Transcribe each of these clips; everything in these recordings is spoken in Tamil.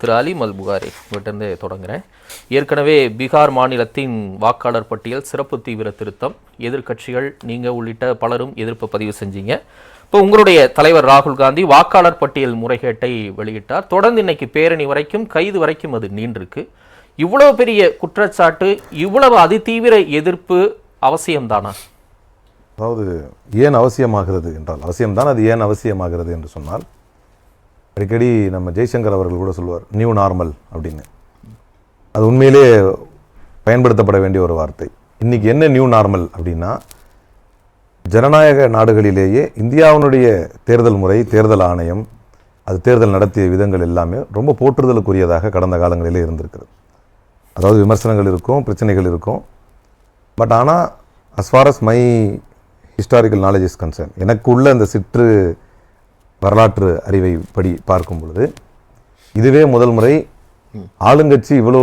திரு அலிம் அல் புகாரி உங்கள்கிட்டருந்து தொடங்குகிறேன் ஏற்கனவே பீகார் மாநிலத்தின் வாக்காளர் பட்டியல் சிறப்பு தீவிர திருத்தம். எதிர்க்கட்சிகள் நீங்கள் உள்ளிட்ட பலரும் எதிர்ப்பு பதிவு செஞ்சீங்க. இப்போ உங்களுடைய தலைவர் ராகுல் காந்தி வாக்காளர் பட்டியல் முறைகேட்டை வெளியிட்டார். தொடர்ந்து இன்னைக்கு பேரணி வரைக்கும் கைது வரைக்கும் அது நீண்டிருக்கு. இவ்வளவு பெரிய குற்றச்சாட்டு இவ்வளவு அதிதீவிர எதிர்ப்பு அவசியம்தானா? அதாவது ஏன் அவசியமாகிறது என்றால் அவசியம்தான் அது ஏன் அவசியமாகிறது என்று சொன்னால் அடிக்கடி நம்ம ஜெய்சங்கர் அவர்கள் கூட சொல்லுவார் நியூ நார்மல் அப்படின்னு. அது உண்மையிலே பயன்படுத்தப்பட வேண்டிய ஒரு வார்த்தை. இன்றைக்கி என்ன நியூ நார்மல் அப்படின்னா ஜனநாயக நாடுகளிலேயே இந்தியாவினுடைய தேர்தல் முறை தேர்தல் ஆணையம் அது தேர்தல் நடத்திய விதங்கள் எல்லாமே ரொம்ப போற்றுதலுக்குரியதாக கடந்த காலங்களிலே இருந்திருக்கிறது. அதாவது விமர்சனங்கள் இருக்கும் பிரச்சனைகள் இருக்கும். பட் ஆனால் as far my historical knowledge is concern எனக்கு உள்ள அந்த சிற்று வரலாற்று அறிவை படி பார்க்கும் பொழுது இதுவே முதல் முறை ஆளுங்கட்சி இவ்வளோ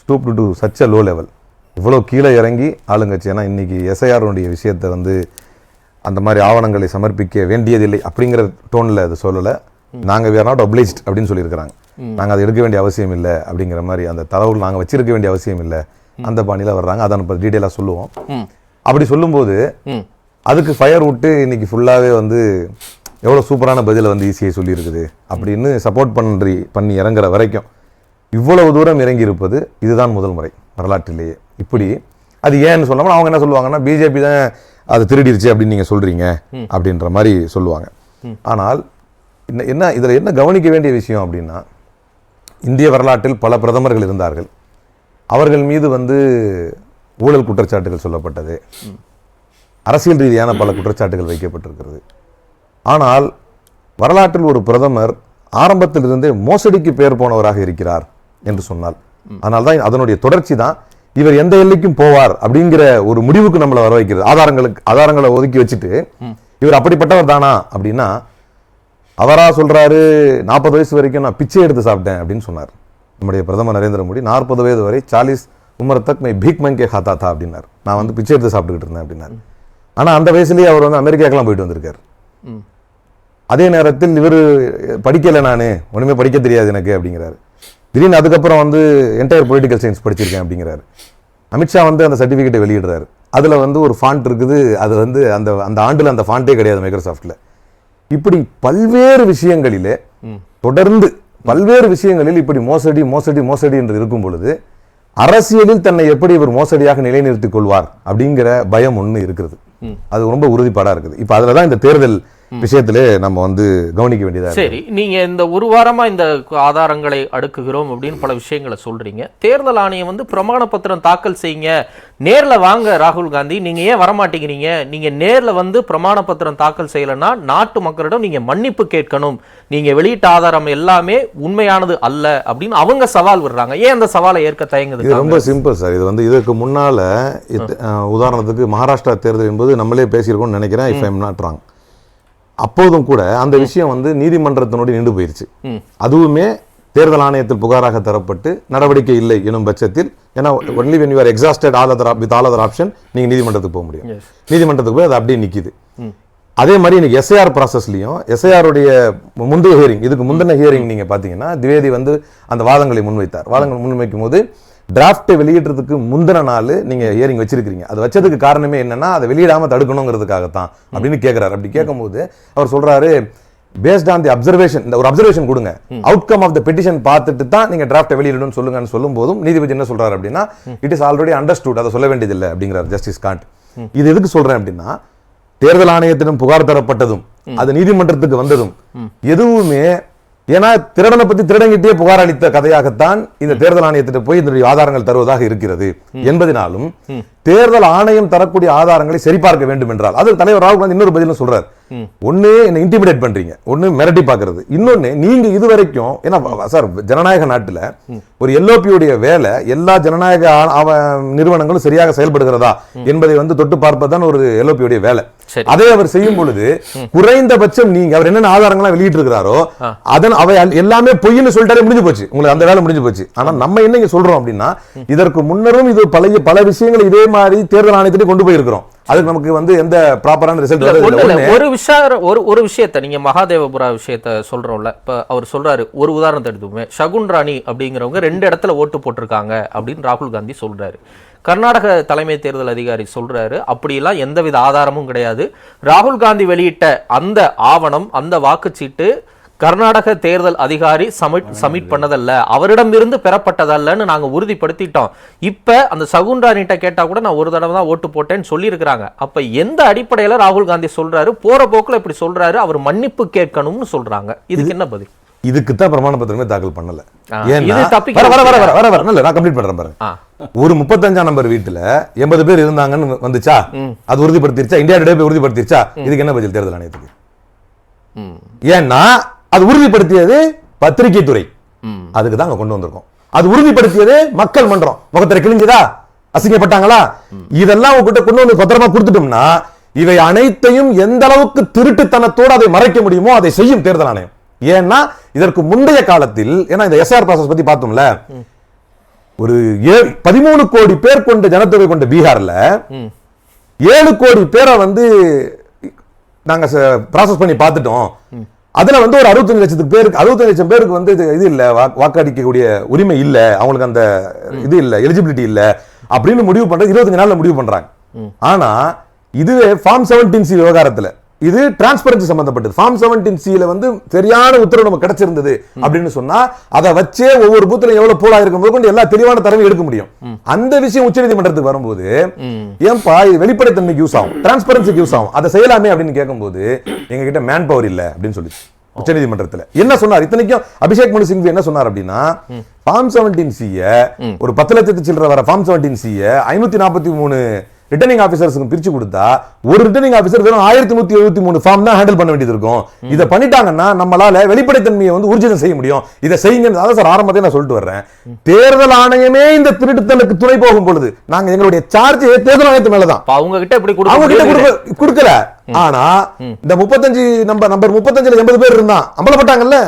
stoop to such a low level இவ்வளோ கீழே இறங்கி ஆளுங்கட்சி. ஏன்னா இன்னைக்கு எஸ்ஐஆருடைய விஷயத்தை வந்து அந்த மாதிரி ஆவணங்களை சமர்ப்பிக்க வேண்டியதில்லை அப்படிங்கிற டோனில் அது சொல்லலை. நாங்கள் வேர் நாட் obliged அப்படின்னு சொல்லியிருக்கிறாங்க. நாங்கள் அதை எடுக்க வேண்டிய அவசியம் இல்லை அப்படிங்கிற மாதிரி அந்த தரவுகள் நாங்கள் வச்சிருக்க வேண்டிய அவசியம் இல்லை. அந்த பாணியில் வர்றாங்க. அதை நம்ம டீட்டெயிலாக சொல்லுவோம். அப்படி சொல்லும்போது அதுக்கு ஃபயர் விட்டு இன்னைக்கு ஃபுல்லாகவே வந்து எவ்வளோ சூப்பரான பதிலை வந்து ஈஸியாக சொல்லியிருக்குது அப்படின்னு சப்போர்ட் பண்ணி பண்ணி இறங்குற வரைக்கும். இவ்வளவு தூரம் இறங்கி இருப்பது இதுதான் முதல் முறை வரலாற்றிலேயே. இப்படி அது ஏன்னு சொல்லாமல் அவங்க என்ன சொல்லுவாங்கன்னா பிஜேபி தான் அது திருடிருச்சு அப்படின்னு நீங்கள் சொல்கிறீங்க அப்படின்ற மாதிரி சொல்லுவாங்க. ஆனால் என்ன என்ன இதில் என்ன கவனிக்க வேண்டிய விஷயம் அப்படின்னா இந்திய வரலாற்றில் பல பிரதமர்கள் இருந்தார்கள். அவர்கள் மீது வந்து ஊழல் குற்றச்சாட்டுகள் சொல்லப்பட்டது. அரசியல் ரீதியான பல குற்றச்சாட்டுகள் வைக்கப்பட்டிருக்கிறது. ஆனால் வரலாற்றில் ஒரு பிரதமர் ஆரம்பத்திலிருந்தே மோசடிக்கு பெயர் போனவராக இருக்கிறார் என்று சொன்னால். அதனால்தான் அதனுடைய தொடர்ச்சி தான் இவர் எந்த எல்லைக்கும் போவார் அப்படிங்கிற ஒரு முடிவுக்கு நம்மளை வர வைக்கிறது. ஆதாரங்களுக்கு ஆதாரங்களை ஒதுக்கி வச்சுட்டு இவர் அப்படிப்பட்டவர் தானா அப்படின்னா அவரா சொல்றாரு நாற்பது வயசு வரைக்கும் நான் பிச்சை எடுத்து சாப்பிட்டேன் அப்படின்னு சொன்னார். நம்முடைய பிரதமர் நரேந்திர மோடி நாற்பது வயது வரை சாலிஸ் உமர் தக் மை பீக் மங்கே ஹாத்தா தா அப்படின்னார். நான் வந்து பிச்சை எடுத்து சாப்பிட்டுக்கிட்டு இருந்தேன் அப்படின்னாரு. ஆனா அந்த வயசுலயே அவர் வந்து அமெரிக்காக்கெல்லாம் போயிட்டு வந்திருக்காரு. அதே நேரத்தில் இவர் படிக்கலை நான் ஒன்றுமே படிக்க தெரியாது எனக்கு அப்படிங்கிறாரு. திடீர்னு அதுக்கப்புறம் வந்து என்டையர் பொலிட்டிக்கல் சயின்ஸ் படிச்சிருக்கேன் அப்படிங்கிறாரு. அமித்ஷா வந்து அந்த சர்டிஃபிகேட்டை வெளியிடுறாரு. அதில் வந்து ஒரு ஃபாண்ட் இருக்குது. அது வந்து அந்த அந்த ஆண்டில் அந்த ஃபாண்ட்டே கிடையாது மைக்ரோசாஃப்ட்டில் இப்படி பல்வேறு விஷயங்களிலே தொடர்ந்து பல்வேறு விஷயங்களில் இப்படி மோசடி மோசடி மோசடி என்று இருக்கும் பொழுது அரசியலில் தன்னை எப்படி இவர் மோசடியாக நிலைநிறுத்திக் கொள்வார் அப்படிங்கிற பயம் ஒன்று இருக்கிறது. அது ரொம்ப உறுதிப்பாடா இருக்குது. இப்போ அதில் தான் இந்த தேர்தல் விஷயத்திலே நம்ம வந்து கவனிக்க வேண்டியதா இருக்கு. சரி நீங்க இந்த ஒரு வாரமா இந்த ஆதாரங்களை அடுக்குகிறோம் அப்படின்னு பல விஷயங்களை சொல்றீங்க. தேர்தல் ஆணையம் வந்து பிரமாண பத்திரம் தாக்கல் செய்யுங்க. நேர்ல வாங்க ராகுல் காந்தி. நீங்க ஏன் வரமாட்டேங்கிறீங்க? நீங்க நேர்ல வந்து பிரமாண பத்திரம் தாக்கல் செய்யலைன்னா நாட்டு மக்களிடம் நீங்க மன்னிப்பு கேட்கணும். நீங்க வெளியிட்ட ஆதாரம் எல்லாமே உண்மையானது அல்ல அப்படின்னு அவங்க சவால் விடுறாங்க. ஏன் அந்த சவாலை ஏற்க தயங்குது இது ரொம்ப சிம்பிள் சார். இது வந்து இதுக்கு முன்னால உதாரணத்துக்கு மகாராஷ்டிரா தேர்தல் என்பது நம்மளே பேசியிருக்கோம்னு நினைக்கிறேன். இஃப் ஐம் நாட் ராங் அப்போதும் கூட அந்த விஷயம் வந்து நீதிமன்றத்தினுடைய நின்று போயிருச்சு. அதுவுமே தேர்தல் ஆணையத்தில் புகாராக தரப்பட்டு நடவடிக்கை இல்லை எனும் பட்சத்தில் ஏன்னா only when you are exhausted all other with all other option நீங்க நீதிமன்றத்துக்கு போக முடியும். நீதிமன்றத்துக்கு போய் அது அப்படியே நிக்குது. அதே மாதிரி இன்னைக்கு எஸ்ஐஆர் ப்ராசஸ்லையும் எஸ்ஐஆருடைய முந்தைய ஹியரிங் இதுக்கு முந்தின ஹியரிங் நீங்க பாத்தீங்கன்னா திவேதி வந்து அந்த வாதங்களை முன்வைத்தார். வாதங்கள் முன்வைக்கும் போது டிராஃப்ட் வெளியிடுறதுக்கு முந்தின நாள் நீங்க ஹியரிங் வச்சிருக்கீங்க அது வச்சதுக்கு காரணமே என்னன்னா அதை வெளியிடாம தடுக்கணுங்கிறதுக்காகத்தான் அப்படின்னு கேட்கிறாரு அப்படி கேட்கும்போது அவர் சொல்றாரு பேஸ்ட் ஆன் தி அப்சர்வேஷன் இந்த ஒரு அப்சர்வேஷன் கொடுங்க. அவுட்கம் ஆஃப் த பெட்டிஷன் பார்த்துட்டு தான் நீங்க டிராஃப்ட் வெளியிடணும்னு சொல்லுங்கன்னு சொல்லும் போதும் நீதிபதி என்ன சொல்றாரு அப்படின்னா இட் இஸ் ஆல்ரெடி அண்டர்ஸ்டூட் அதை சொல்ல வேண்டியதில்லை அப்படிங்கிறார் ஜஸ்டிஸ் காண்ட் இது எதுக்கு சொல்றேன் அப்படின்னா தேர்தல் ஆணையத்திடம் புகார் தரப்பட்டதும் அது நீதிமன்றத்துக்கு வந்ததும் எதுவுமே ஏன்னா திருடனை பத்தி திருடங்கிட்டே புகார் அளித்த கதையாகத்தான் இந்த தேர்தல் ஆணையத்திட்ட போய் இதனுடைய ஆதாரங்கள் தருவதாக இருக்கிறது என்பதனாலும் தேர்தல் ஆணையம் தரக்கூடிய ஆதாரங்களை சரிபார்க்க வேண்டும் என்றால் அது தலைவர் ராகுல் காந்தி இன்னொரு பதிலும் சொல்றாரு. ஒண்ணு என்ன இன்டிமிடேட் பண்றீங்க. ஒண்ணு மிரட்டி பாக்குறது இன்னொன்னு நீங்க இது வரைக்கும் ஏன்னா சார் ஜனநாயக நாட்டுல ஒரு எல்ஓபியுடைய வேலை எல்லா ஜனநாயக நிறுவனங்களும் சரியாக செயல்படுகிறதா என்பதை வந்து தொட்டு பார்ப்பதுதான் ஒரு எல்ஓபியுடைய வேலை. அதை அவர் செய்யும் பொழுது குறைந்தபட்சம் நீங்க அவர் என்னென்ன ஆதாரங்கள்லாம் வெளியிட்டு இருக்கிறாரோ அதன் அவை எல்லாமே பொய்ன்னு சொல்லிட்டாலே முடிஞ்சு போச்சு. உங்களுக்கு அந்த வேலை முடிஞ்சு போச்சு. ஆனா நம்ம என்ன இங்க சொல்றோம் அப்படின்னா இதற்கு முன்னரும் இது பழைய பல விஷயங்களை இதே மாதிரி தேர்தல் ஆணையத்திலே கொண்டு போயிருக்கிறோம். அதுக்கு நமக்கு வந்து எந்த ப்ராப்பரான ரிசல்ட் ஒரு விஷயம் ஒரு ஒரு விஷயத்த நீங்க மகாதேவபுரா விஷயத்த சொல்றோம்ல இப்ப அவர் சொல்றாரு ஒரு உதாரணத்தை எடுத்துமே சகுன் ராணி அப்படிங்கிறவங்க ரெண்டு இடத்துல ஓட்டு போட்டிருக்காங்க அப்படின்னு ராகுல் காந்தி சொல்றாரு. கர்நாடக தலைமை தேர்தல் அதிகாரி சொல்றாரு அப்படியெல்லாம் எந்தவித ஆதாரமும் கிடையாது. ராகுல் காந்தி வெளியிட்ட அந்த ஆவணம் அந்த வாக்குச்சீட்டு கர்நாடக தேர்தல் அதிகாரி சமிட் சப்மிட் பண்ணதல்ல. அவரிடமிருந்து பெறப்பட்டதல்லன்னு நாங்க உறுதிப்படுத்திட்டோம். இப்ப அந்த சகுன்ராணிட்ட கேட்டா கூட நான் ஒரு தடவை தான் ஓட்டு போட்டேன்னு சொல்லியிருக்கிறாங்க. அப்ப எந்த அடிப்படையில ராகுல் காந்தி சொல்றாரு? போற போக்குல இப்படி சொல்றாரு. அவர் மன்னிப்பு கேட்கணும்னு சொல்றாங்க. இதுக்கு என்ன பதில்? இதுக்கு தான் பிரமாண பத்திரமே தாக்கல் பண்ணல. ஒரு முப்பத்தஞ்சாம் நம்பர் வீட்டுல எண்பது பேர் இருந்தாங்கன்னு வந்துச்சா? அது உறுதிப்படுத்திருச்சா? India today உறுதிப்படுத்திருச்சா? இதுக்கு என்ன பதில் தேர்தல் ஆணையத்துக்கு? ஏன்னா அது உறுதிப்படுத்தியது பத்திரிகை துறை அதுக்கு தான் கொண்டு வந்திருக்கோம். அது உறுதிப்படுத்தியது மக்கள் மன்றம். முகத்திர கிழிஞ்சதா? அசிங்கப்பட்டாங்களா? இதெல்லாம் உங்ககிட்ட கொண்டு வந்து பத்திரமா கொடுத்துட்டோம்னா இவை அனைத்தையும் எந்த அளவுக்கு திருட்டுத்தனத்தோடு அதை மறைக்க முடியுமோ அதை செய்யும் தேர்தல் ஆணையம். ஏன்னா இதற்கு முந்தைய காலத்தில் ஏன்னா இந்த எஸ்ஆர் ப்ராசஸ் பத்தி பார்த்தோம்ல ஒரு பதிமூணு கோடி பேர் கொண்ட ஜனத்தொகை கொண்ட பீகார்ல ஏழு கோடி பேரை வந்து நாங்க ப்ராசஸ் பண்ணி பார்த்துட்டோம். அதுல வந்து ஒரு அறுபத்தஞ்சு லட்சத்துக்கு பேருக்கு அறுபத்தஞ்சு லட்சம் பேருக்கு வந்து இது- இது இல்ல. வாக்கு- வாக்களிக்கக்கூடிய உரிமை இல்ல. அவங்களுக்கு அந்த இது இல்ல. எலிஜிபிலிட்டி இல்ல. அப்படின்னு முடிவு பண்றது இருபத்தஞ்சு நாள்ல முடிவு பண்றாங்க. ஆனா இதுவே ஃபார்ம் செவன்டீன் சி விவகாரத்துல. இது டிரான்ஸ்பரன்சி சம்பந்தப்பட்டது. ஃபார்ம் செவன்டீன் சில வந்து சரியான உத்தரவு நம்ம கிடைச்சிருந்தது அப்படின்னு சொன்னா அதை வச்சே ஒவ்வொரு பூத்துல எவ்வளவு போலா இருக்கும் கொண்டு எல்லா தெளிவான தரவையும் எடுக்க முடியும். அந்த விஷயம் உச்சநீதிமன்றத்துக்கு வரும்போது ஏன்பா இது வெளிப்படைத்தன்மைக்கு யூஸ் ஆகும். டிரான்ஸ்பரன்சிக்கு யூஸ் ஆகும். அதை செய்யலாமே அப்படின்னு கேட்கும்போது எங்க கிட்ட மேன் பவர் இல்ல அப்படின்னு சொல்லி உச்சநீதிமன்றத்தில் என்ன சொன்னார்? இத்தனைக்கும் அபிஷேக் மனு சிங்வி என்ன சொன்னார் அப்படின்னா ஃபார்ம் செவன்டீன் சிய ஒரு பத்து லட்சத்து சில்லற வர ஃபார்ம் செவன்டீன் சிய ஐநூத்தி நாற்பத்தி மூணு ரிட்டர்னிங் ஆபீசர்ஸ்க்கு பிரிச்சு கொடுத்தா ஒரு ரிட்டர்னிங் ஆபீசர் வெறும் ஆயிரத்தி நூத்தி எழுபத்தி மூணு ஃபார்ம் தான் ஹேண்டில் பண்ண வேண்டியது இருக்கும். இதை பண்ணிட்டாங்கன்னா நம்மளால வெளிப்படைத்தன்மையை வந்து ஊர்ஜிதம் செய்ய முடியும். இதை செய்யுங்க அதான் சார் ஆரம்பத்தை நான் சொல்லிட்டு வர்றேன். தேர்தல் ஆணையமே இந்த திருட்டுத்தலுக்கு துணை போகும் பொழுது நாங்க எங்களுடைய சார்ஜ் தேர்தல் ஆணையத்து மேலதான். அவங்க கிட்ட இப்படி அவங்க கிட்ட கொடுக்கல. ஆனா இந்த முப்பத்தஞ்சு நம்பர் நம்பர் முப்பத்தஞ்சுல எண்பது பேர் இருந்தான் அம்பலப்பட்டாங்கல்ல?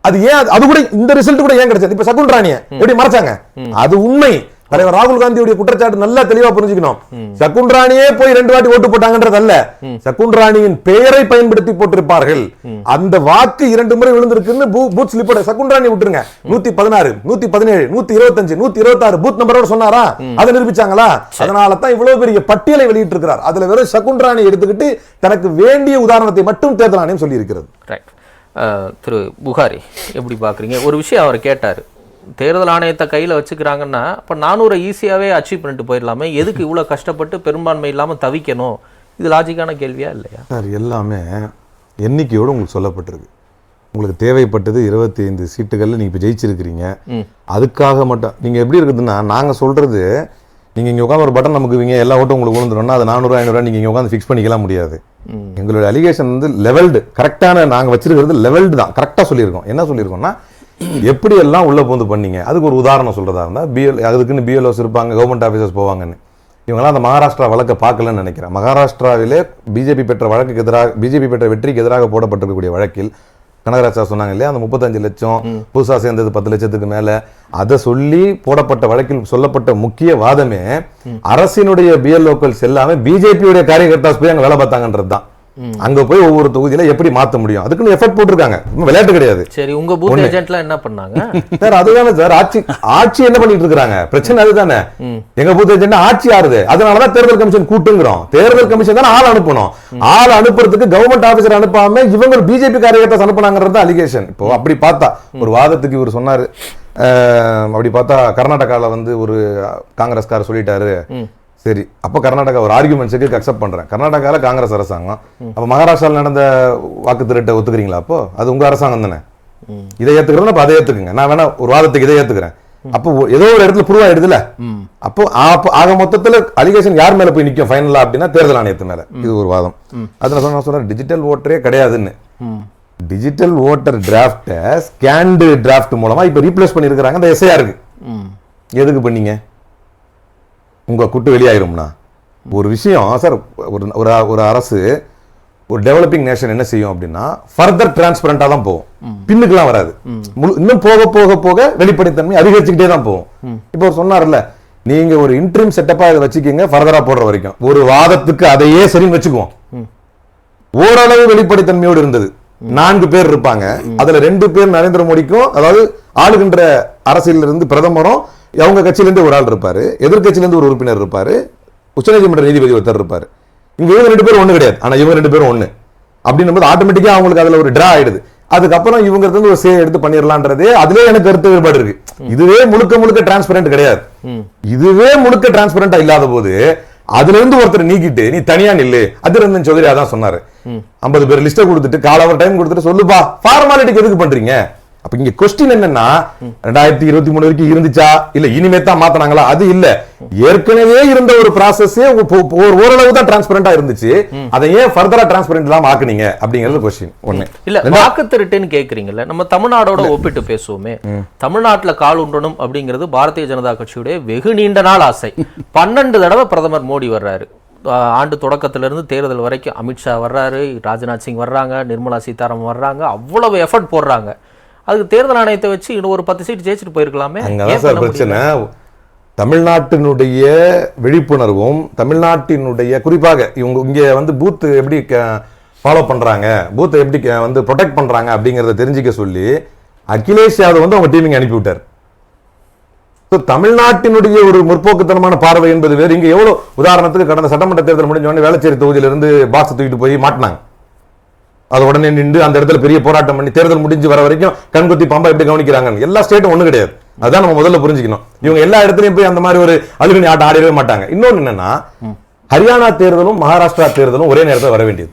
அது ஏன் அது- அது கூட இந்த ரிசல்ட் கூட ஏன் கிடைச்சது? இப்ப சகுன் ராணிய எப்படி மறைச்சாங்க? அது உண்மை. தலைவர் ராகுல் காந்தியுடைய குற்றச்சாட்டு நல்லா தெளிவா புரிஞ்சுக்கணும். சகுன் ராணியே போய் ரெண்டு வாட்டி ஓட்டு போட்டாங்கன்றது அல்ல சகுன் ராணியின் பெயரை பயன்படுத்தி போட்டிருப்பார்கள். அந்த வாக்கு இரண்டு முறை விழுந்திருக்குன்னு பூத் ஸ்லிப்போட சகுன் ராணி விட்டுருங்க. நூத்தி பதினாறு நூத்தி பதினேழு நூத்தி இருபத்தஞ்சு நூத்தி இருபத்தாறு பூத் நம்பரோட சொன்னாரா? அதை நிரூபிச்சாங்களா? அதனால தான் இவ்வளவு பெரிய பட்டியலை வெளியிட்டு இருக்கிறார் அதுல வெறும் சகுன் ராணி எடுத்துக்கிட்டு தனக்கு வேண்டிய உதாரணத்தை மட்டும் தேர்தல் ஆணையம் சொல்லி இருக்கிறது திரு புகாரி எப்படி பாக்குறீங்க ஒரு விஷயம் அவர் கேட்டார். தேர்தல் ஆணையத்தை கையில் வச்சுக்கிறாங்கன்னா அப்போ நானூறை ஈஸியாகவே அச்சீவ் பண்ணிட்டு போயிடலாமே. எதுக்கு இவ்வளோ கஷ்டப்பட்டு பெரும்பான்மை இல்லாமல் தவிக்கணும்? இது லாஜிக்கான கேள்வியா இல்லையா? சார் எல்லாமே எண்ணிக்கையோடு உங்களுக்கு சொல்லப்பட்டிருக்கு. உங்களுக்கு தேவைப்பட்டது இருபத்தி ஐந்து சீட்டுகளில் நீங்கள் இப்போ ஜெயிச்சிருக்கிறீங்க. அதுக்காக மட்டும் நீங்கள் எப்படி இருக்குதுன்னா நாங்கள் சொல்கிறது நீங்கள் இங்கே உட்காந்து ஒரு பட்டன் நமக்குவீங்க எல்லா ஓட்டும் உங்களுக்கு விழுந்துரும்னா அது நானூறு ஐநூறுரூவா நீங்கள் இங்கே உட்காந்து ஃபிக்ஸ் பண்ணிக்கலாம் முடியாது. எங்களுடைய அலிகேஷன் வந்து லெவல்டு கரெக்டான நாங்கள் வச்சிருக்கிறது லெவல்டு தான். கரெக்டாக சொல்லியிருக்கோம். என்ன சொல்லியிருக்கோம்னா எப்படி எல்லாம் உள்ளே பூந்து பண்ணீங்க? அதுக்கு ஒரு உதாரணம் சொல்கிறதா இருந்தால் பிஎல் அதுக்குன்னு பிஎல்ஓஸ் இருப்பாங்க கவர்மெண்ட் ஆஃபீஸர்ஸ் போவாங்கன்னு. இவங்கெல்லாம் அந்த மகாராஷ்டிரா வழக்கை பார்க்கலன்னு நினைக்கிறேன். மகாராஷ்டிராவிலே பிஜேபி பெற்ற வழக்குக்கு எதிராக பிஜேபி பெற்ற வெற்றிக்கு எதிராக போடப்பட்டிருக்கக்கூடிய வழக்கில் கனகராஜ் சொன்னாங்க இல்லையா அந்த முப்பத்தஞ்சு லட்சம் புதுசா சேர்ந்தது பத்து லட்சத்துக்கு மேல. அதை சொல்லி போடப்பட்ட வழக்கில் சொல்லப்பட்ட முக்கிய வாதமே அரசினுடைய பிஎல்ஓக்கள் எல்லாமே பிஜேபியுடைய காரியகர்த்தாஸ் போய் அங்க வேலை பார்த்தாங்கன்றது தான் அங்க போய் ஒவ்வொரு தொகுதியில எப்படி மாத்த முடியும்? அதுக்குன்னு எஃபர்ட் போட்டிருக்காங்க. விளையாட்டு கிடையாது. சரி உங்க பூத் ஏஜென்ட்லாம் என்ன பண்ணாங்க? சார் அதுதானே சார் ஆட்சி ஆட்சி என்ன பண்ணிட்டு இருக்காங்க? பிரச்சனை அதுதானே. எங்க பூத் ஏஜென்ட் ஆட்சி ஆறுது. அதனாலதான் தேர்தல் கமிஷன் கூட்டுங்கிறோம். தேர்தல் கமிஷன் தானே ஆள் அனுப்பணும். ஆள் அனுப்புறதுக்கு கவர்மெண்ட் ஆபீசர் அனுப்பாம இவங்க பிஜேபி காரியகர்த்தாஸ் அனுப்புனாங்கிறது அலிகேஷன் இப்போ அப்படி பார்த்தா ஒரு வாதத்துக்கு இவர் சொன்னாரு. அப்படி பார்த்தா கர்நாடகால வந்து ஒரு காங்கிரஸ்காரர் சொல்லிட்டாரு. சரி அப்போ கர்நாடகா ஒரு ஆர்குமெண்ட்ஸுக்கு அக்செப்ட் பண்றேன். கர்நாடகால காங்கிரஸ் அரசாங்கம். அப்போ மகாராஷ்டிரால நடந்த வாக்கு திருட்டை ஒத்துக்கிறீங்களா அப்போ? அது உங்க அரசாங்கம் தானே. இதை ஏத்துக்கிறதுனா அப்ப அதை ஏத்துக்குங்க. நான் வேணா ஒரு வாதத்துக்கு இதை ஏத்துக்கிறேன். அப்போ ஏதோ ஒரு இடத்துல ப்ரூவ் ஆயிடுதுல அப்போ அப்போ ஆக மொத்தத்துல அலிகேஷன் யார் மேல போய் நிக்கும் ஃபைனலா அப்படின்னா தேர்தல் ஆணையத்து மேல. இது ஒரு வாதம். அதுல சொன்ன நான் சொன்னேன் டிஜிட்டல் ஓட்டரே கிடையாதுன்னு டிஜிட்டல் ஓட்டர் டிராஃப்டை ஸ்கேண்டு டிராஃப்ட் மூலமா இப்போ ரீப்ளேஸ் பண்ணியிருக்கிறாங்க. அந்த எஸ்ஐஆருக்கு எதுக்கு பண்ணீங்க? உங்க குட்டு வெளியாயிரும்னா ஒரு விஷயம் சார் ஒரு ஒரு அரசு ஒரு டெவலப்பிங் நேஷன் என்ன செய்யும் அப்படின்னா ஃபர்தர் டிரான்ஸ்பரண்டா தான் போகும். பின்னுக்குலாம் வராது. இன்னும் போக போக போக வெளிப்படைத்தன்மை அதிகரிச்சுக்கிட்டே தான் போகும். இப்போ சொன்னார்ல நீங்க ஒரு இன்ட்ரீம் செட்டப்பா இதை வச்சுக்கீங்க ஃபர்தரா போடுற வரைக்கும். ஒரு வாதத்துக்கு அதையே சரின்னு வச்சுக்குவோம். ஓரளவு வெளிப்படைத்தன்மையோடு இருந்தது. நான்கு பேர் இருப்பாங்க. அதுல ரெண்டு பேர் நரேந்திர மோடிக்கும் அதாவது ஆளுகின்ற அரசியலில் இருந்து பிரதமரும் அவங்க கட்சியில இருந்து ஒரு ஆள் இருப்பாரு எதிர்க்கட்சியில இருந்து ஒரு உறுப்பினர் இருப்பாரு உச்சநீதிமன்ற நீதிபதி ஒருத்தர் இருப்பாரு. இங்க இவங்க ரெண்டு பேரும் ஒண்ணு கிடையாது. ஆனா இவங்க ரெண்டு பேரும் ஒண்ணு. அப்படின்னும் போது ஆட்டோமேட்டிக்கா அவங்களுக்கு அதுல ஒரு டிரா ஆயிடுது. அதுக்கப்புறம் இவங்க இருந்து ஒரு சே எடுத்து பண்ணிடலான்றதே அதுலயே எனக்கு கருத்து வேறுபாடு இருக்கு. இதுவே முழுக்க முழுக்க டிரான்ஸ்பரண்ட் கிடையாது. இதுவே முழுக்க டிரான்ஸ்பரண்டா இல்லாத போது அதுல இருந்து ஒருத்தர் நீக்கிட்டு நீ தனியா நில்லு. அதிரந்தன் சௌதரி அதான் சொன்னாரு. ஐம்பது பேர் லிஸ்ட கொடுத்துட்டு கால டைம் கொடுத்துட்டு சொல்லுப்பா. ஃபார்மாலிட்டிக்கு எதுக்கு பண்றீங்க? அப்ப இங்க கொஸ்டின் என்னன்னா ரெண்டாயிரத்தி இருபத்தி மூணு வரைக்கும் இருந்துச்சா? இல்ல இனிமே தான் மாத்தினாங்களா? அது இல்ல. ஏற்கனவே இருந்த ஒரு ப்ராசஸ் ஓரளவு தான் டிரான்ஸ்பரண்டா இருந்துச்சு. அதை ஏன் ஃபர்தரா டிரான்ஸ்பரண்ட் இல்லாம ஆக்குனீங்க? அப்படிங்கிறது கொஸ்டின் ஒண்ணு. இல்ல வாக்கு திருட்டுன்னு கேக்குறீங்கல்ல நம்ம தமிழ்நாடோட ஒப்பிட்டு பேசுவோமே. தமிழ்நாட்டுல கால் உண்டணும் அப்படிங்கிறது பாரதிய ஜனதா கட்சியுடைய வெகு நீண்ட நாள் ஆசை. பன்னெண்டு தடவை பிரதமர் மோடி வர்றாரு. ஆண்டு தொடக்கத்துல இருந்து தேர்தல் வரைக்கும் அமித்ஷா வர்றாரு ராஜ்நாத் சிங் வர்றாங்க நிர்மலா சீதாராமன் வர்றாங்க அவ்வளவு எஃபர்ட் போடுறாங்க. அதுக்கு தேர்தல் ஆணையத்தை வச்சு இன்னும் ஒரு பத்து சீட் ஜெயிச்சுட்டு போயிருக்கலாமே. அங்கதான் சார்? பிரச்சனை. தமிழ்நாட்டினுடைய விழிப்புணர்வும் தமிழ்நாட்டினுடைய குறிப்பாக இவங்க இங்க வந்து பூத் எப்படி ஃபாலோ பண்றாங்க பூத்தை எப்படி வந்து ப்ரொடெக்ட் பண்றாங்க அப்படிங்கறத தெரிஞ்சுக்க சொல்லி அகிலேஷ் யாதவ் வந்து அவங்க டீமிங் அனுப்பி விட்டார். So, தமிழ்நாட்டினுடைய ஒரு முற்போக்குத்தனமான பார்வை என்பது வேறு. இங்க எவ்வளவு உதாரணத்துக்கு கடந்த சட்டமன்ற தேர்தல் முடிஞ்ச உடனே வேளச்சேரி தொகுதியில இருந்து பாக்ஸ் தூக்கிட்டு போய் மாட்டினாங்க. அது உடனே நின்று அந்த இடத்துல பெரிய போராட்டம் பண்ணி தேர்தல் முடிஞ்சு வர வரைக்கும் கண்குத்தி பம்பா எப்படி கவனிக்கிறாங்க எல்லா ஸ்டேட்டும் ஒண்ணு கிடையாது. அதான் நம்ம முதல்ல புரிஞ்சுக்கணும். இவங்க எல்லா இடத்துலயும் போய் அந்த மாதிரி ஒரு அழுகுனி ஆட்டம் ஆடிடவே மாட்டாங்க. இன்னொன்னு என்னன்னா ஹரியானா தேர்தலும் மகாராஷ்டிரா தேர்தலும் ஒரே நேரத்தில் வர வேண்டியது.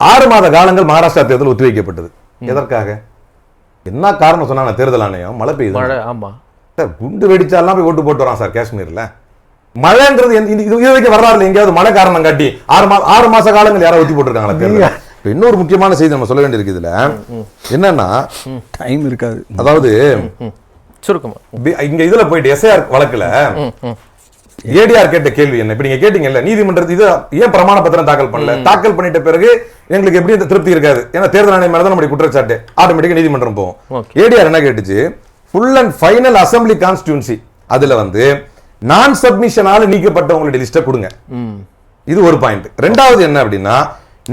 ஆறு மாத காலங்கள் மகாராஷ்டிரா தேர்தல் ஒத்திவைக்கப்பட்டது எதற்காக? என்ன காரணம் சொன்னாங்க தேர்தல் ஆணையம்? மழை பெய்யுது ஆமா. சார் குண்டு வெடிச்சாலாம் போய் ஓட்டு போட்டு வரான் சார் காஷ்மீர்ல. எந்த- இது வரைக்கும் வரலாறுல எங்கேயாவது மழை காரணம் காட்டி ஆறு மா ஆறு மாச காலங்கள் யாராவது ஒத்தி போட்டுருக்காங்களா இன்னொரு முக்கியமான செய்தி நம்ம சொல்ல வேண்டியிருக்கு இதுல. என்னன்னா டைம் இருக்காது. அதாவது சுருக்கமா. இங்க இதுல போயிட்டு எஸ்ஐஆர் வழக்குல ஏடிஆர் கேட்ட கேள்வி என்ன? இப்ப நீங்க கேட்டீங்கல்ல நீதிமன்றத்து இது ஏன் பிரமாண பத்திரம் தாக்கல் பண்ணல? தாக்கல் பண்ணிட்ட பிறகு எங்களுக்கு எப்படி இந்த திருப்தி இருக்காது? ஏன்னா தேர்தல் ஆணையம் தான் நம்முடைய குற்றச்சாட்டு. ஆட்டோமேட்டிக்கா நீதிமன்றம் போகும். Okay. ஏடிஆர் என்ன கேட்டுச்சு? Full and final assembly constituency அதுல வந்து நான் சப்மிஷனால நீக்கப்பட்டவங்களுடைய லிஸ்ட்டை கொடுங்க. இது ஒரு பாயிண்ட் ரெண்டாவது என்ன அப்படின்னா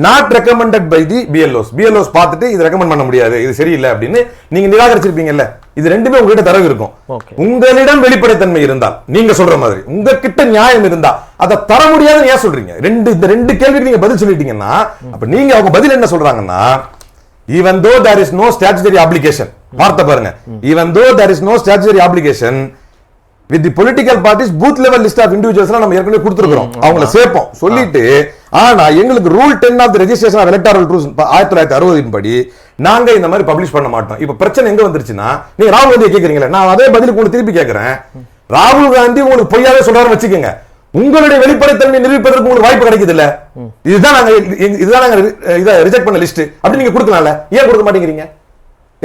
not recommended by the BLOs BLOs பார்த்துட்டு இது ரெக்கமெண்ட் பண்ண முடியாது. இது சரியில்லை அப்படின்னு நீங்க நிராகரிச்சிருப்பீங்கல்ல? இது ரெண்டுமே உங்ககிட்ட தரவு இருக்கும். உங்களிடம் வெளிப்படைத்தன்மை இருந்தால் நீங்க சொல்ற மாதிரி உங்ககிட்ட நியாயம் இருந்தா அதை தர முடியாதுன்னு ஏன் சொல்றீங்க? ரெண்டு இந்த ரெண்டு கேள்விக்கு நீங்க பதில் சொல்லிட்டீங்கன்னா அப்ப நீங்க அவங்க பதில் என்ன சொல்றாங்கன்னா even though there is no statutory application வார்த்தை பாருங்க. Even though there is no statutory application with the political parties booth level list of individuals நம்ம ஏற்கனவே கொடுத்துருக்கோம் அவங்கள சேர்ப்போம். சொல்லிட்டு ஆனா எங்களுக்கு rule ten of registration of electoral rules ஆயிரத்தி தொள்ளாயிரத்தி அறுபதின் படி நாங்க இந்த மாதிரி பப்ளிஷ் பண்ண மாட்டோம். இப்ப பிரச்சனை எங்க வந்துருச்சுன்னா நீங்க ராகுல் காந்தியை கேக்குறீங்களா நான் அதே பதிலுக்கு உங்களுக்கு திருப்பி கேக்குறேன். ராகுல் காந்தி உங்களுக்கு பொய்யாவே சொல்றாரு வச்சுக்கோங்க. உங்களுடைய வெளிப்படைத்தன்மை நிரூபிப்பதற்கு உங்களுக்கு வாய்ப்பு கிடைக்குது இல்ல இதுதான் நாங்க இதுதான் நாங்க இதை ரிஜெக்ட் பண்ண லிஸ்ட் அப்படி நீங்க கொடுக்கலாம்ல? ஏன் கொடுக்க மாட்டேங்கிறீங்க?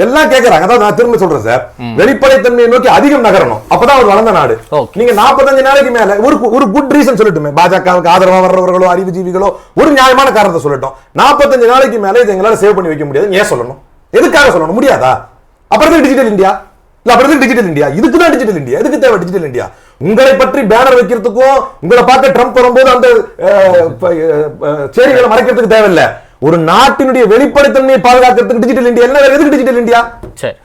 எல்லாம் கேக்குறாங்க. அதாவது நான் திரும்ப சொல்றேன் சார். வெளிப்படைத்தன்மையை நோக்கி அதிகம் நகரணும். அப்பதான் ஒரு வளர்ந்த நாடு. நீங்க 45 நாளைக்கு மேல ஒரு ஒரு குட் ரீசன் சொல்லட்டுமே. பாஜகவுக்கு ஆதரவா வர்றவர்களோ அறிவுஜீவிகளோ ஒரு நியாயமான காரணத்தை சொல்லட்டும். 45 நாளைக்கு மேல இதை எங்களால சேவ் பண்ணி வைக்க முடியாது. ஏன் சொல்லணும்? எதுக்காக சொல்லணும்? முடியாதா? அப்புறம் டிஜிட்டல் இந்தியா இல்ல அப்புறம் டிஜிட்டல் இந்தியா இதுக்கு தான் டிஜிட்டல் இந்தியா எதுக்கு தேவை டிஜிட்டல் இந்தியா உங்களை பற்றி பேனர் வைக்கிறதுக்கும் உங்களை பார்க்க ட்ரம்ப் வரும்போது அந்த செய்திகளை மறைக்கிறதுக்கு தேவையில்ல. ஒரு நாட்டினுடைய வெளிப்படைத்தன்மையை பாதுகாக்கிறதுக்கு டிஜிட்டல் இந்தியா என்ன வேற எதுக்கு டிஜிட்டல் இந்தியா சரி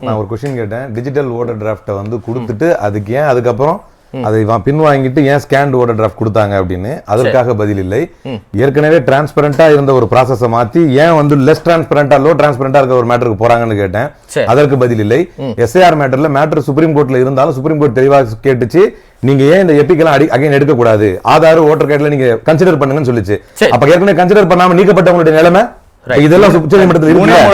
நான் ஒரு கொஸ்டின் கேட்டேன். டிஜிட்டல் ஓட்டர் டிராஃப்ட்டை வந்து கொடுத்துட்டு அதுக்கு ஏன் அதுக்கப்புறம்? அதை பின்வாங்கிட்டு ஏன் ஸ்கேன் ஓட்டர் டிராஃப்ட் கொடுத்தாங்க அப்படின்னு அதற்காக பதில் இல்லை ஏற்கனவே டிரான்ஸ்பரண்டா இருந்த ஒரு ப்ராசஸை மாத்தி ஏன் வந்து லெஸ் டிரான்ஸ்பரண்டா லோ டிரான்ஸ்பரண்டா இருக்க ஒரு மேட்டருக்கு போறாங்கன்னு கேட்டேன். அதற்கு பதில் இல்லை எஸ்ஐஆர் மேட்டர்ல மேட்டர் சுப்ரீம் கோர்ட்ல இருந்தாலும் சுப்ரீம் கோர்ட் தெளிவாக கேட்டுச்சு. நீங்க ஏன் இந்த எப்பிக்கெல்லாம் அடி அகைன் எடுக்க கூடாது ஆதார் ஓட்டர் கார்டுல நீங்க கன்சிடர் பண்ணுங்கன்னு சொல்லுச்சு. அப்ப ஏற்கனவே கன்சிடர் பண்ணாம நீக்கப்பட்டவங்களுடைய நிலைமை? இதெல்லாம் உச்ச நீதிமன்றத்தில் இருக்கு